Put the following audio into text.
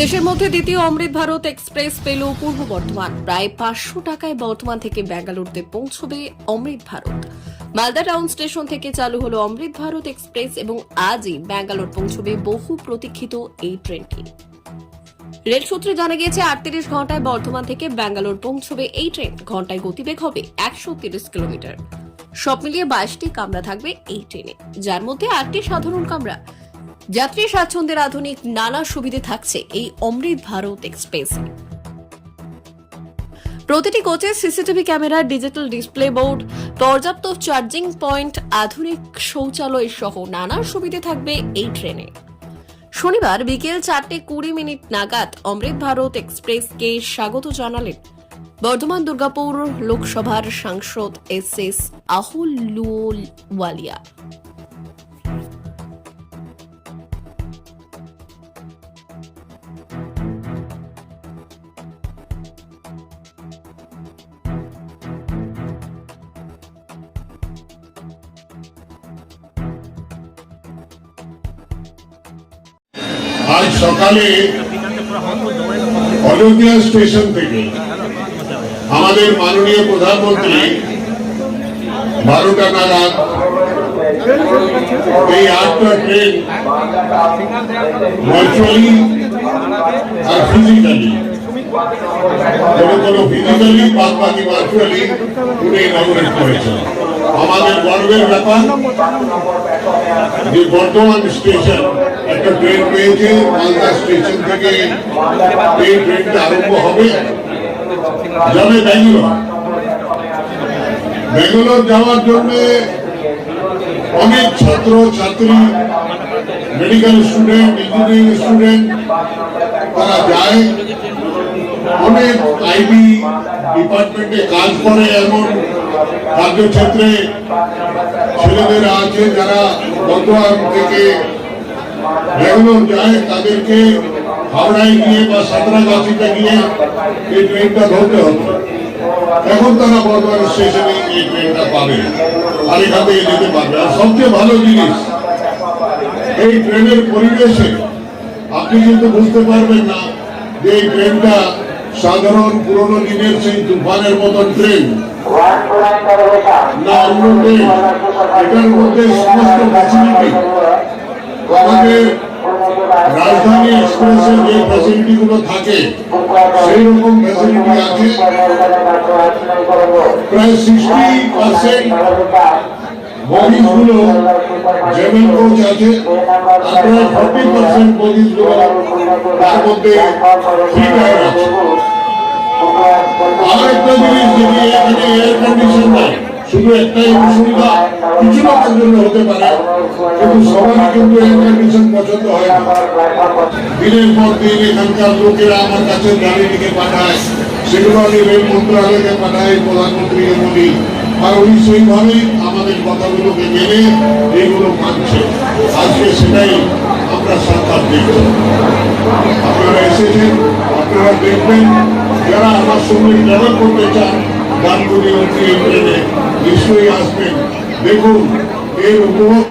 দেশের মধ্যে দ্বিতীয় অমৃত ভারত এক্সপ্রেস পেল পূর্ব বর্ধমান। প্রায় পাঁচশো টাকায় বর্ধমান থেকে ব্যাঙ্গালোরতে পৌঁছবে অমৃত ভারত। মালদা টাউন স্টেশন থেকে চালু হলো অমৃত ভারত এক্সপ্রেস এবং আজই ব্যাঙ্গালোর পৌঁছবে বহু প্রতীক্ষিত এই ট্রেনটি। রেল সূত্রে জানা গিয়েছে, আটত্রিশ ঘন্টায় বর্ধমান থেকে ব্যাঙ্গালোর পৌঁছবে এই ট্রেন। ঘন্টায় গতিবেগ হবে একশো তিরিশ কিলোমিটার। সব মিলিয়ে বাইশটি কামরা থাকবে এই ট্রেনে। যার মধ্যে আটটি সাধারণ কামরা। যাত্রী স্বাচ্ছন্দ্যের আধুনিক নানা সুবিধে থাকছে এই অমৃত ভারত এক্সপ্রেসে। প্রতিটি কোচে CCTV camera, digital display board, পর্যাপ্ত চার্জিং পয়েন্ট, আধুনিক শৌচালয় সহ নানা সুবিধে থাকবে এই ট্রেনে। শনিবার বিকেল চারটে কুড়ি মিনিট নাগাদ অমৃত ভারত এক্সপ্রেসকে স্বাগত জানালেন বর্ধমান দুর্গাপুর লোকসভার সাংসদ এস এস আহুলুওয়ালিয়া আজ সকালে অযোধ্যা স্টেশন থেকে আমাদের মাননীয় প্রধানমন্ত্রী বারোটা নাগাদ এই আটটা ট্রেন ভার্চুয়ালি আর ফিজিক্যালি আমাদের গর্বের ব্যাপার বর্তমান স্টেশন একটা ট্রেন পেয়েছে, মালদা স্টেশন থেকে আরম্ভ হবে। যাবে ব্যাঙ্গালোর। যাওয়ার জন্য অনেক ছাত্র, ছাত্রী মেডিকেল স্টুডেন্ট ইঞ্জিনিয়ারিং স্টুডেন্ট তারা যায়। অনেক আইবি ডিপার্টমেন্টে কাজ করে এমন কার্যক্ষেত্রে ছেলেমেয়েরা আছে যারা বর্ধমান থেকে ব্যাঙ্গালোর যায়, তাদেরকে হাওড়ায় গিয়ে বা সাঁতরাগাছিতে গিয়ে এই ট্রেনটা ধরতে হবে। এখন তারা বর্ধমান স্টেশনে এই ট্রেনটা পাবে আর এখান থেকে যেতে পারবে। আর সবচেয়ে ভালো জিনিস, এই ট্রেনের পরিবেশে আপনি কিন্তু বুঝতে পারবেন না যে এই ট্রেনটা সাধারণ পুরনো দিনের সেই তুফানের মতন ট্রেন। না এটার মধ্যে সমস্ত ফ্যাসিলিটি আমাদের রাজধানী এক্সপ্রেসের যে ফ্যাসিলিটি গুলো থাকে সেই রকম ফ্যাসিলিটি আছে। প্রায় সিক্সটি পার্সেন্ট বগিজগুলো জেনারেল কোচ আছে প্রায় ফর্টি পার্সেন্ট বগিজগুলো তার মধ্যে ফ্রি টায়ার আছে। আর একটা জিনিস যদি এখানে এয়ার কন্ডিশন নাই, শুধু একটাই অসুবিধা, কিছু লোকের জন্য হতে পারে, কিন্তু সবাই কিন্তু এয়ার কন্ডিশন পছন্দ হয় না। দিনের পর দিন এখানকার লোকেরা আমার কাছে গাড়ি লিখে পাঠায়, সেগুলো আমি রেল মন্ত্রণালয়কে পাঠাই প্রধানমন্ত্রীকে বলি আর উনি সেইভাবে আমাদের কথাগুলোকে মেনে এইগুলো মানছে। আজকে সেটাই আমরা সরকার দেখছি আপনারা এসেছেন, আপনারা দেখবেন, যারা আমার সঙ্গে ট্রাভেল করতে চান, গানগুলি ট্রেনে নিশ্চয়ই আসবেন। দেখুন, এর উপভোগ